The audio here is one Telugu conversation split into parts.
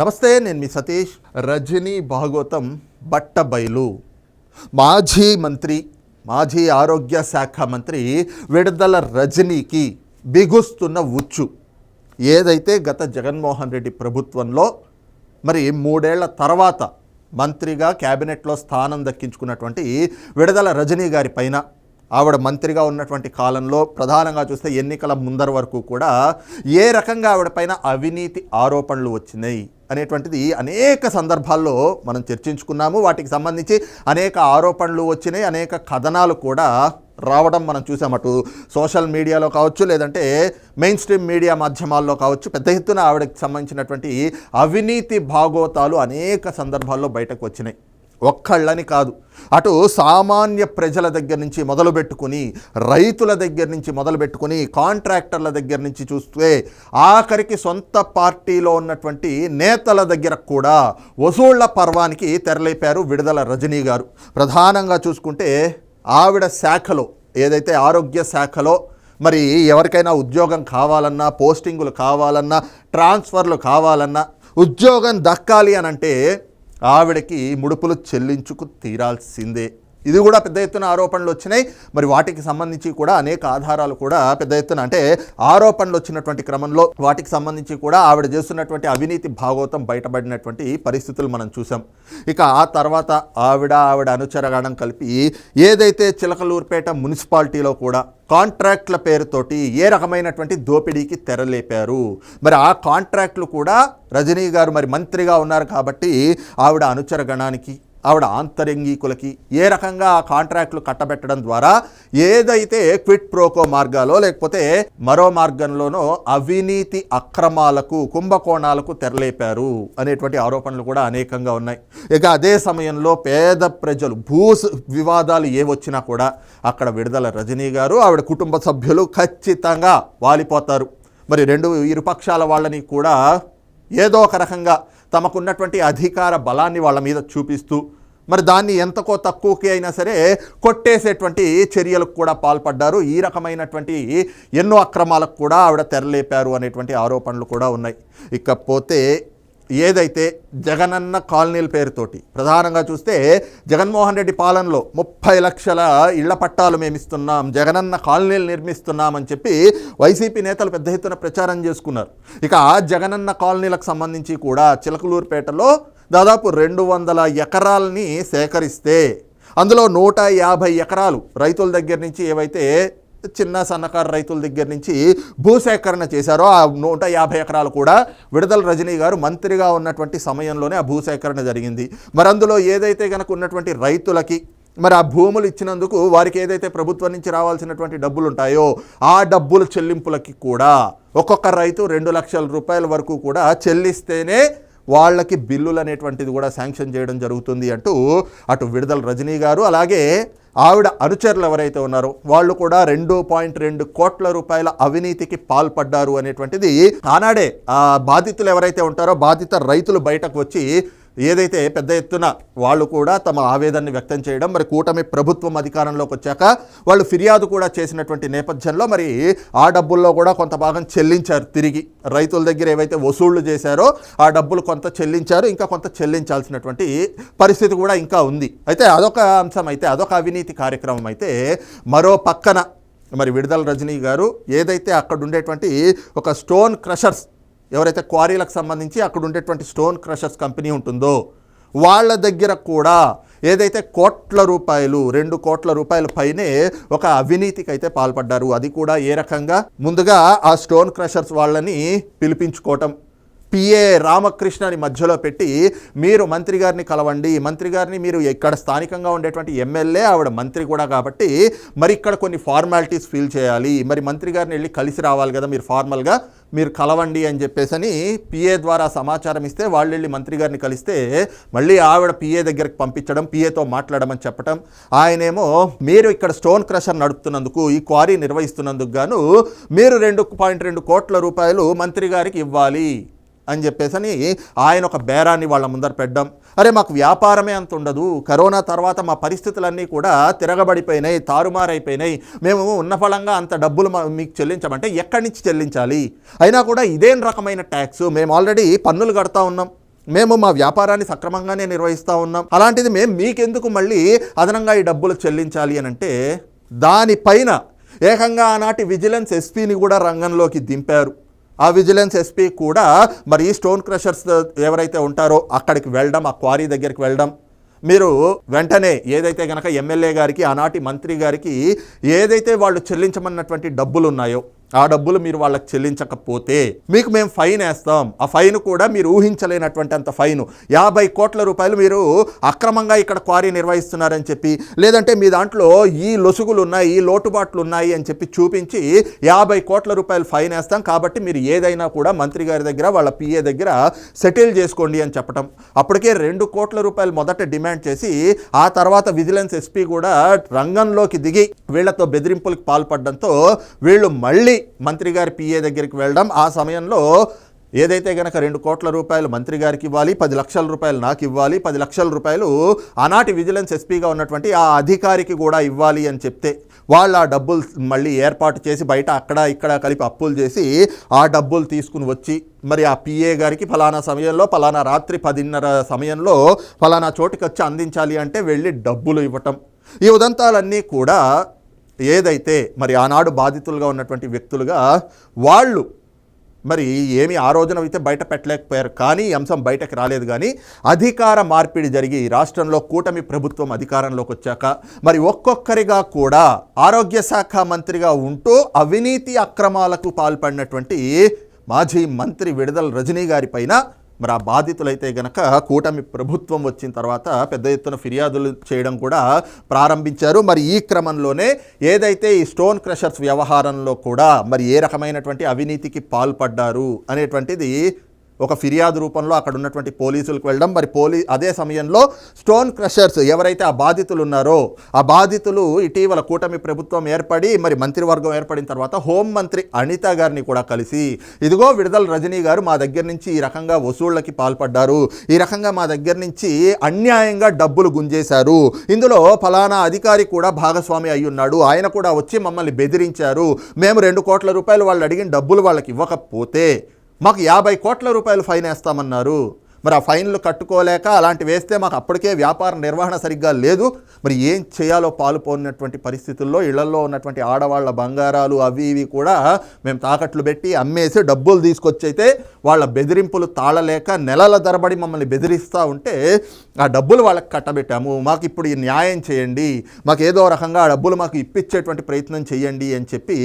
నమస్తే నేను మీ సతీష్. రజనీ భాగవతం బట్టబయలు. మాజీ మంత్రి మాజీ ఆరోగ్య శాఖ మంత్రి విడుదల రజనీకి బిగుస్తున్న ఉచ్చు. ఏదైతే గత జగన్మోహన్ రెడ్డి ప్రభుత్వంలో మరి మూడేళ్ళ తర్వాత మంత్రిగా క్యాబినెట్లో స్థానం దక్కించుకున్నటువంటి విడుదల రజనీ గారి పైన ఆవిడ మంత్రిగా ఉన్నటువంటి కాలంలో ప్రధానంగా చూస్తే ఎన్నికల ముందర వరకు కూడా ఏ రకంగా ఆవిడ పైన అవినీతి ఆరోపణలు వచ్చినాయి అనేటువంటిది అనేక సందర్భాల్లో మనం చర్చించుకున్నాము. వాటికి సంబంధించి అనేక ఆరోపణలు వచ్చినాయి. అనేక కథనాలు కూడా రావడం మనం చూసాం. అటు సోషల్ మీడియాలో కావచ్చు లేదంటే మెయిన్ స్ట్రీమ్ మీడియా మాధ్యమాల్లో కావచ్చు పెద్ద ఎత్తున ఆవిడకి సంబంధించినటువంటి అవినీతి భాగోతాలు అనేక సందర్భాల్లో బయటకు వచ్చినాయి. ఒక్కళ్ళని కాదు. అటు సామాన్య ప్రజల దగ్గర నుంచి మొదలుపెట్టుకుని రైతుల దగ్గర నుంచి మొదలుపెట్టుకుని కాంట్రాక్టర్ల దగ్గర నుంచి చూస్తే ఆఖరికి సొంత పార్టీలో ఉన్నటువంటి నేతల దగ్గర కూడా వసూళ్ళ పర్వానికి తెరలేపారు విడుదల రజనీ గారు. ప్రధానంగా చూసుకుంటే ఆవిడ శాఖలో ఏదైతే ఆరోగ్య శాఖలో మరి ఎవరికైనా ఉద్యోగం కావాలన్నా పోస్టింగులు కావాలన్నా ట్రాన్స్ఫర్లు కావాలన్నా ఉద్యోగం దక్కాలి అని అంటే ఆవిడకి ముడుపులు చెల్లించుకు తీరాల్సిందే. ఇది కూడా పెద్ద ఎత్తున ఆరోపణలు వచ్చినాయి. మరి వాటికి సంబంధించి కూడా అనేక ఆధారాలు కూడా పెద్ద ఎత్తున అంటే ఆరోపణలు వచ్చినటువంటి క్రమంలో వాటికి సంబంధించి కూడా ఆవిడ చేస్తున్నటువంటి అవినీతి భాగవతం బయటపడినటువంటి పరిస్థితులు మనం చూసాం ఇక ఆ తర్వాత ఆవిడ ఆవిడ అనుచరగణం కలిపి ఏదైతే చిలకలూరుపేట మున్సిపాలిటీలో కూడా కాంట్రాక్ట్ల పేరుతోటి ఏ రకమైనటువంటి దోపిడీకి తెరలేపారు. మరి ఆ కాంట్రాక్ట్లు కూడా రజనీ గారు మరి మంత్రిగా ఉన్నారు కాబట్టి ఆవిడ అనుచరగణానికి ఆవిడ ఆంతరంగికులకి ఏ రకంగా ఆ కాంట్రాక్ట్లు కట్టబెట్టడం ద్వారా ఏదైతే క్విట్ ప్రోకో మార్గాలో లేకపోతే మరో మార్గంలోనో అవినీతి అక్రమాలకు కుంభకోణాలకు తెరలేపారు అనేటువంటి ఆరోపణలు కూడా అనేకంగా ఉన్నాయి. ఇక అదే సమయంలో పేద ప్రజలు భూ వివాదాలు ఏ వచ్చినా కూడా అక్కడ విడుదల రజనీ గారు ఆవిడ కుటుంబ సభ్యులు ఖచ్చితంగా వాలిపోతారు. మరి రెండు ఇరుపక్షాల వాళ్ళని కూడా ఏదో ఒక రకంగా తమకున్నటువంటి అధికార బలాన్ని వాళ్ళ మీద చూపిస్తూ మరి దాన్ని ఎంతకో తక్కువకి అయినా సరే కొట్టేసేటువంటి చర్యలకు కూడా పాల్పడ్డారు. ఈ రకమైనటువంటి ఎన్నో అక్రమాలకు కూడా ఆవిడ తెరలేపారు అనేటువంటి ఆరోపణలు కూడా ఉన్నాయి. ఇకపోతే ఏదైతే జగనన్న కాలనీల పేరుతోటి ప్రధానంగా చూస్తే జగన్మోహన్ రెడ్డి పాలనలో ముప్పై లక్షల ఇళ్ళ పట్టాలు మేము ఇస్తున్నాం జగనన్న కాలనీలు నిర్మిస్తున్నాం అని చెప్పి వైసీపీ నేతలు పెద్ద ఎత్తున ప్రచారం చేసుకున్నారు. ఇక జగనన్న కాలనీలకు సంబంధించి కూడా చిలకలూరుపేటలో దాదాపు రెండు వందల ఎకరాలని సేకరిస్తే అందులో నూట యాభై ఎకరాలు రైతుల దగ్గర నుంచి ఏవైతే చిన్న సన్నకారు రైతుల దగ్గర నుంచి భూసేకరణ చేశారో ఆ నూట యాభై ఎకరాలు కూడా విడుదల రజనీ గారు మంత్రిగా ఉన్నటువంటి సమయంలోనే ఆ భూసేకరణ జరిగింది. మరి అందులో ఏదైతే కనుక ఉన్నటువంటి రైతులకి మరి ఆ భూములు ఇచ్చినందుకు వారికి ఏదైతే ప్రభుత్వం నుంచి రావాల్సినటువంటి డబ్బులు ఉంటాయో ఆ డబ్బుల చెల్లింపులకి కూడా ఒక్కొక్క రైతు రెండు లక్షల రూపాయల వరకు కూడా చెల్లిస్తేనే వాళ్ళకి బిల్లులు అనేటువంటిది కూడా శాంక్షన్ చేయడం జరుగుతుంది అంటూ అటు విడుదల రజనీ గారు అలాగే ఆవిడ అనుచరులు ఎవరైతే ఉన్నారో వాళ్ళు కూడా రెండు పాయింట్ రెండు కోట్ల రూపాయల అవినీతికి పాల్పడ్డారు అనేటువంటిది ఆనాడే ఆ బాధితులు ఎవరైతే ఉంటారో బాధిత రైతులు బయటకు వచ్చి ఏదైతే పెద్ద ఎత్తున వాళ్ళు కూడా తమ ఆవేదనని వ్యక్తం చేయడం మరి కూటమి ప్రభుత్వం అధికారంలోకి వచ్చాక వాళ్ళు ఫిర్యాదు కూడా చేసినటువంటి నేపథ్యంలో మరి ఆ డబ్బుల్లో కూడా కొంత భాగం చెల్లించారు తిరిగి. రైతుల దగ్గర ఏవైతే వసూళ్ళు చేశారో ఆ డబ్బులు కొంత చెల్లించారు ఇంకా కొంత చెల్లించాల్సినటువంటి పరిస్థితి కూడా ఇంకా ఉంది. అయితే అదొక అంశం అయితే అదొక అవినీతి కార్యక్రమం అయితే మరో పక్కన మరి విడుదల రజనీ గారు ఏదైతే అక్కడ ఉండేటువంటి ఒక స్టోన్ క్రషర్స్ ఎవరైతే క్వారీలకు సంబంధించి అక్కడ ఉండేటువంటి స్టోన్ క్రషర్స్ కంపెనీ ఉంటుందో వాళ్ళ దగ్గర కూడా ఏదైతే కోట్ల రూపాయలు రెండు కోట్ల రూపాయల పైనే ఒక అవినీతికి అయితే పాల్పడ్డారు. అది కూడా ఏ రకంగా? ముందుగా ఆ స్టోన్ క్రషర్స్ వాళ్ళని పిలిపించుకోవటం పిఏ రామకృష్ణని మధ్యలో పెట్టి మీరు మంత్రి గారిని కలవండి మంత్రి గారిని మీరు ఇక్కడ స్థానికంగా ఉండేటువంటి ఎమ్మెల్యే ఆవిడ మంత్రి కూడా కాబట్టి మరి ఇక్కడ కొన్ని ఫార్మాలిటీస్ ఫీల్ చేయాలి. మరి మంత్రి గారిని వెళ్ళి కలిసి రావాలి కదా మీరు ఫార్మల్గా మీరు కలవండి అని చెప్పేసని పిఏ ద్వారా సమాచారం ఇస్తే వాళ్ళు వెళ్ళి మంత్రి గారిని కలిస్తే మళ్ళీ ఆవిడ పిఏ దగ్గరికి పంపించడం పిఏతో మాట్లాడమని చెప్పడం ఆయనేమో మీరు ఇక్కడ స్టోన్ క్రషర్ నడుపుతున్నందుకు ఈ క్వారీ నిర్వహిస్తున్నందుకు గాను మీరు రెండు పాయింట్ రెండు కోట్ల రూపాయలు మంత్రి గారికి ఇవ్వాలి. అని చెప్పేసి అని ఆయన ఒక బేరాన్ని వాళ్ళ ముందర పెట్టడం. అరే మాకు వ్యాపారమే అంత ఉండదు. కరోనా తర్వాత మా పరిస్థితులన్నీ కూడా తిరగబడిపోయినాయి తారుమారైపోయినాయి. మేము ఉన్న ఫలంగా అంత డబ్బులు మీకు చెల్లించమంటే ఎక్కడి నుంచి చెల్లించాలి? అయినా కూడా ఇదేం రకమైన ట్యాక్స్? మేము ఆల్రెడీ పన్నులు కడతా ఉన్నాం. మేము మా వ్యాపారాన్ని సక్రమంగానే నిర్వహిస్తూ ఉన్నాం. అలాంటిది మేము మీకెందుకు మళ్ళీ అదనంగా ఈ డబ్బులు చెల్లించాలి అని అంటే దానిపైన ఏకంగా ఆనాటి విజిలెన్స్ ఎస్పీని కూడా రంగంలోకి దింపారు. ఆ విజిలెన్స్ ఎస్పీ కూడా మరి ఈ స్టోన్ క్రషర్స్ ఎవరైతే ఉంటారో అక్కడికి వెళ్ళడం ఆ క్వారీ దగ్గరికి వెళ్ళడం. మీరు వెంటనే ఏదైతే గనక ఎమ్మెల్యే గారికి ఆనాటి మంత్రి గారికి ఏదైతే వాళ్ళు చెల్లించమన్నటువంటి డబ్బులు ఉన్నాయో ఆ డబ్బులు మీరు వాళ్ళకి చెల్లించకపోతే మీకు మేము ఫైన్ వేస్తాం. ఆ ఫైన్ కూడా మీరు ఊహించలేనటువంటి అంత ఫైన్. యాభై కోట్ల రూపాయలు మీరు అక్రమంగా ఇక్కడ క్వారీ నిర్వహిస్తున్నారని చెప్పి లేదంటే మీ దాంట్లో ఈ లొసుగులు ఉన్నాయి ఈ లోటుబాట్లు ఉన్నాయి అని చెప్పి చూపించి యాభై కోట్ల రూపాయలు ఫైన్ వేస్తాం. కాబట్టి మీరు ఏదైనా కూడా మంత్రి గారి దగ్గర వాళ్ళ పిఏ దగ్గర సెటిల్ చేసుకోండి అని చెప్పటం. అప్పటికే రెండు కోట్ల రూపాయలు మొదట డిమాండ్ చేసి ఆ తర్వాత విజిలెన్స్ ఎస్పీ కూడా రంగంలోకి దిగి వీళ్ళతో బెదిరింపులకు పాల్పడడంతో వీళ్ళు మళ్ళీ మంత్రి గారి పిఏ దగ్గరికి వెళ్ళడం ఆ సమయంలో ఏదైతే గనక రెండు కోట్ల రూపాయలు మంత్రి గారికి ఇవ్వాలి పది లక్షల రూపాయలు నాకు ఇవ్వాలి పది లక్షల రూపాయలు ఆనాటి విజిలెన్స్ ఎస్పీగా ఉన్నటువంటి ఆ అధికారికి కూడా ఇవ్వాలి అని చెప్తే వాళ్ళు ఆ డబ్బులు మళ్ళీ ఏర్పాటు చేసి బయట అక్కడ ఇక్కడ కలిపి అప్పులు చేసి ఆ డబ్బులు తీసుకుని వచ్చి మరి ఆ పిఏ గారికి ఫలానా సమయంలో ఫలానా రాత్రి పదిన్నర సమయంలో ఫలానా చోటుకి వచ్చి అందించాలి అంటే వెళ్ళి డబ్బులు ఇవ్వటం. ఈ ఉదంతాలన్నీ కూడా ఏదైతే మరి ఆనాడు బాధితులుగా ఉన్నటువంటి వ్యక్తులుగా వాళ్ళు మరి ఏమి ఆ రోజున అయితే బయట పెట్టలేకపోయారు. కానీ ఈ అంశం బయటకు రాలేదు కానీ అధికార మార్పిడి జరిగి రాష్ట్రంలో కూటమి ప్రభుత్వం అధికారంలోకి వచ్చాక మరి ఒక్కొక్కరిగా కూడా ఆరోగ్య శాఖ మంత్రిగా ఉంటూ అవినీతి అక్రమాలకు పాల్పడినటువంటి మాజీ మంత్రి విడుదల రజనీ గారి పైన మరి ఆ బాధితులైతే గనక కూటమి ప్రభుత్వం వచ్చిన తర్వాత పెద్ద ఎత్తున ఫిర్యాదులు చేయడం కూడా ప్రారంభించారు. మరి ఈ క్రమంలోనే ఏదైతే ఈ స్టోన్ క్రషర్స్ వ్యవహారంలో కూడా మరి ఏ రకమైనటువంటి అవినీతికి పాల్పడ్డారు అనేటువంటిది ఒక ఫిర్యాదు రూపంలో అక్కడ ఉన్నటువంటి పోలీసులకు వెళ్ళడం. మరి పోలీ అదే సమయంలో స్టోన్ క్రషర్స్ ఎవరైతే ఆ బాధితులు ఉన్నారో ఆ బాధితులు ఇటీవల కూటమి ప్రభుత్వం ఏర్పడి మరి మంత్రివర్గం ఏర్పడిన తర్వాత హోంమంత్రి అనిత గారిని కూడా కలిసి ఇదిగో విడుదల రజనీ గారు మా దగ్గర నుంచి ఈ రకంగా వసూళ్ళకి పాల్పడ్డారు. ఈ రకంగా మా దగ్గర నుంచి అన్యాయంగా డబ్బులు గుంజేశారు. ఇందులో ఫలానా అధికారి కూడా భాగస్వామి అయి ఉన్నాడు. ఆయన కూడా వచ్చి మమ్మల్ని బెదిరించారు. మేము రెండు కోట్ల రూపాయలు వాళ్ళు అడిగిన డబ్బులు వాళ్ళకి ఇవ్వకపోతే మాకు యాభై కోట్ల రూపాయలు ఫైన్ వేస్తామన్నారు. మరి ఆ ఫైన్లు కట్టుకోలేక అలాంటి వేస్తే మాకు అప్పటికే వ్యాపార నిర్వహణ సరిగ్గా లేదు. మరి ఏం చేయాలో పాలుపోనటువంటి పరిస్థితుల్లో ఇళ్ళలో ఉన్నటువంటి ఆడవాళ్ళ బంగారాలు అవి ఇవి కూడా మేము తాకట్లు పెట్టి అమ్మేసి డబ్బులు తీసుకొచ్చైతే వాళ్ళ బెదిరింపులు తాళలేక నెలల ధరబడి మమ్మల్ని బెదిరిస్తూ ఉంటే ఆ డబ్బులు వాళ్ళకి కట్టబెట్టాము. మాకు ఇప్పుడు ఈ న్యాయం చేయండి. మాకు ఏదో రకంగా ఆ డబ్బులు మాకు ఇప్పించేటువంటి ప్రయత్నం చేయండి అని చెప్పి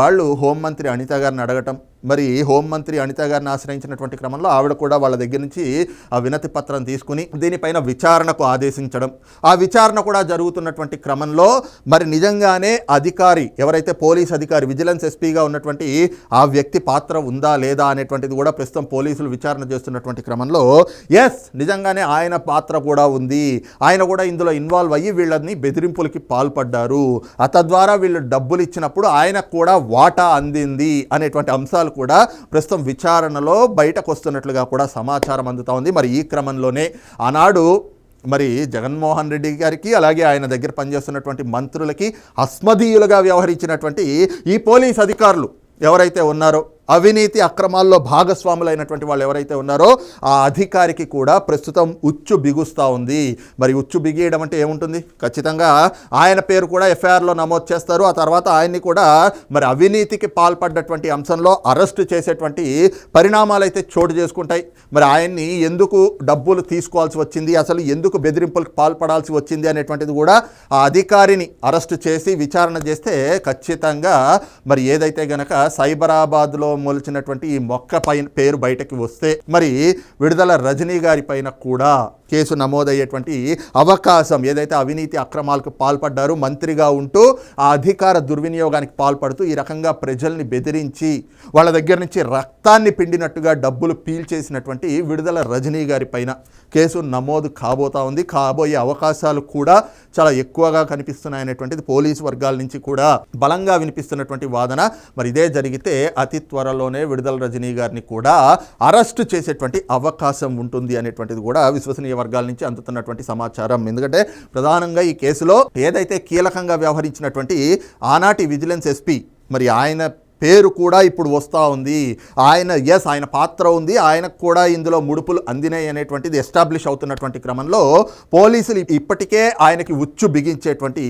వాళ్ళు హోంమంత్రి అనిత గారిని అడగటం మరి హోంమంత్రి అనిత గారిని ఆశ్రయించినటువంటి క్రమంలో ఆవిడ కూడా వాళ్ళ దగ్గర నుంచి ఆ వినతి పత్రం తీసుకుని దీనిపైన విచారణకు ఆదేశించడం. ఆ విచారణ కూడా జరుగుతున్నటువంటి క్రమంలో మరి నిజంగానే అధికారి ఎవరైతే పోలీస్ అధికారి విజిలెన్స్ ఎస్పీగా ఉన్నటువంటి ఆ వ్యక్తి పాత్ర ఉందా లేదా అనేటువంటిది కూడా ప్రస్తుతం పోలీసులు విచారణ చేస్తున్నటువంటి క్రమంలో ఎస్ నిజంగానే ఆయన పాత్ర కూడా ఉంది. ఆయన కూడా ఇందులో ఇన్వాల్వ్ అయ్యి వీళ్ళని బెదిరింపులకి పాల్పడ్డారు. తద్వారా వీళ్ళు డబ్బులు ఇచ్చినప్పుడు ఆయనకు కూడా వాటా అందింది అనేటువంటి అంశాలు అంశాలు కూడా ప్రస్తుతం విచారణలో బయటకు వస్తున్నట్లుగా కూడా సమాచారం అందుతా ఉంది. మరి ఈ క్రమంలోనే ఆనాడు మరి జగన్మోహన్ రెడ్డి గారికి అలాగే ఆయన దగ్గర పనిచేస్తున్నటువంటి మంత్రులకి అస్మదీయులుగా వ్యవహరించినటువంటి ఈ పోలీస్ అధికారులు ఎవరైతే ఉన్నారో అవినీతి అక్రమాల్లో భాగస్వాములైనటువంటి వాళ్ళు ఎవరైతే ఉన్నారో ఆ అధికారికి కూడా ప్రస్తుతం ఉచ్చు బిగుస్తూ ఉంది. మరి ఉచ్చు బిగియడం అంటే ఏముంటుంది? ఖచ్చితంగా ఆయన పేరు కూడా ఎఫ్ఐఆర్లో నమోదు చేస్తారు. ఆ తర్వాత ఆయన్ని కూడా మరి అవినీతికి పాల్పడ్డటువంటి అంశంలో అరెస్ట్ చేసేటువంటి పరిణామాలు అయితే చోటు చేసుకుంటాయి. మరి ఆయన్ని ఎందుకు డబ్బులు తీసుకోవాల్సి వచ్చింది? అసలు ఎందుకు బెదిరింపులకు పాల్పడాల్సి వచ్చింది అనేటువంటిది కూడా ఆ అధికారిని అరెస్ట్ చేసి విచారణ చేస్తే ఖచ్చితంగా మరి ఏదైతే గనక సైబరాబాద్లో మొలిచినటువంటి ఈ మొక్క పైన పేరు బయటకు వస్తే మరి విడుదల రజనీ గారి పైన కూడా కేసు నమోదయ్యేటువంటి అవకాశం ఏదైతే అవినీతి అక్రమాలకు పాల్పడ్డారు మంత్రిగా ఉంటూ ఆ అధికార దుర్వినియోగానికి పాల్పడుతూ ఈ రకంగా ప్రజల్ని బెదిరించి వాళ్ళ దగ్గర నుంచి రక్తాన్ని పిండినట్టుగా డబ్బులు పీల్చేసినటువంటి విడుదల రజనీ గారి పైన కేసు నమోదు కాబోతా ఉంది. కాబోయే అవకాశాలు కూడా చాలా ఎక్కువగా కనిపిస్తున్నాయనేటువంటిది పోలీసు వర్గాల నుంచి కూడా బలంగా వినిపిస్తున్నటువంటి వాదన. మరి ఇదే జరిగితే అతి త్వరలోనే విడుదల రజనీ గారిని కూడా అరెస్టు చేసేటువంటి అవకాశం ఉంటుంది అనేటువంటిది కూడా విశ్వసనీయ వర్గాల నుంచి అందుతున్నటువంటి సమాచారం. ఎందుకంటే ప్రధానంగా ఈ కేసులో ఏదైతే కీలకంగా వ్యవహరించినటువంటి ఆనాటి విజిలెన్స్ ఎస్పీ మరి ఆయన పేరు కూడా ఇప్పుడు వస్తూ ఉంది. ఆయన ఎస్ ఆయన పాత్ర ఉంది. ఆయనకు కూడా ఇందులో ముడుపులు అందినాయి అనేటువంటిది ఎస్టాబ్లిష్ అవుతున్నటువంటి క్రమంలో పోలీసులు ఇప్పటికే ఆయనకి ఉచ్చు బిగించేటువంటి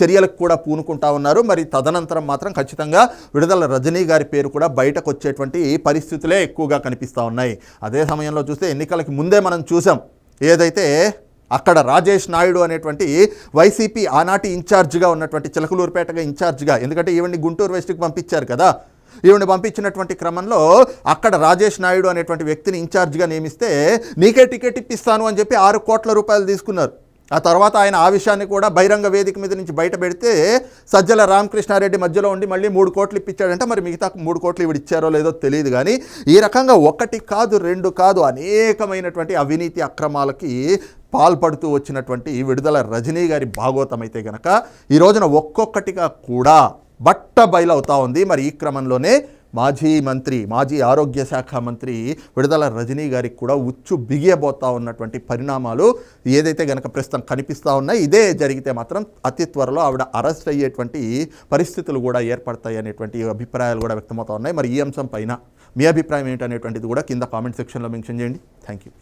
చర్యలకు కూడా పూనుకుంటా ఉన్నారు. మరి తదనంతరం మాత్రం ఖచ్చితంగా విడుదల రజనీ గారి పేరు కూడా బయటకు వచ్చేటువంటి పరిస్థితులే ఎక్కువగా కనిపిస్తూ ఉన్నాయి. అదే సమయంలో చూస్తే ఎన్నికలకి ముందే మనం చూసాం ఏదైతే అక్కడ రాజేష్ నాయుడు అనేటువంటి వైసీపీ ఆనాటి ఇన్ఛార్జ్గా ఉన్నటువంటి చిలకలూరుపేటగా ఇన్ఛార్జ్గా ఎందుకంటే ఈవెన్ని గుంటూరు వెస్ట్కి పంపించారు కదా ఈవిని పంపించినటువంటి క్రమంలో అక్కడ రాజేష్ నాయుడు అనేటువంటి వ్యక్తిని ఇన్ఛార్జ్గా నియమిస్తే నీకే టికెట్ ఇప్పిస్తాను అని చెప్పి ఆరు కోట్ల రూపాయలు తీసుకున్నారు. ఆ తర్వాత ఆయన ఆ విషయాన్ని కూడా బహిరంగ వేదిక మీద నుంచి బయట పెడితే సజ్జల రామకృష్ణారెడ్డి మధ్యలో ఉండి మళ్ళీ మూడు కోట్లు ఇప్పించాడంటే. మరి మిగతా మూడు కోట్లు ఇవి ఇచ్చారో లేదో తెలియదు కానీ ఈ రకంగా ఒకటి కాదు రెండు కాదు అనేకమైనటువంటి అవినీతి అక్రమాలకి పాల్పడుతూ వచ్చినటువంటి విడుదల రజనీ గారి భాగోతం అయితే గనక ఈ రోజున ఒక్కొక్కటిగా కూడా బట్ట బయలవుతా ఉంది. మరి ఈ క్రమంలోనే మాజీ మంత్రి మాజీ ఆరోగ్య శాఖ మంత్రి విడుదల రజనీ గారికి కూడా ఉచ్చు బిగియబోతా ఉన్నటువంటి పరిణామాలు ఏదైతే గనక ప్రస్తుతం కనిపిస్తూ ఉన్నాయి ఇదే జరిగితే మాత్రం అతి త్వరలో ఆవిడ అరెస్ట్ అయ్యేటువంటి పరిస్థితులు కూడా ఏర్పడతాయి అనేటువంటి అభిప్రాయాలు కూడా వ్యక్తమవుతా ఉన్నాయి. మరి ఈ అంశం పైన మీ అభిప్రాయం ఏంటనేటువంటిది కూడా కింద కామెంట్ సెక్షన్లో మెన్షన్ చేయండి. Thank you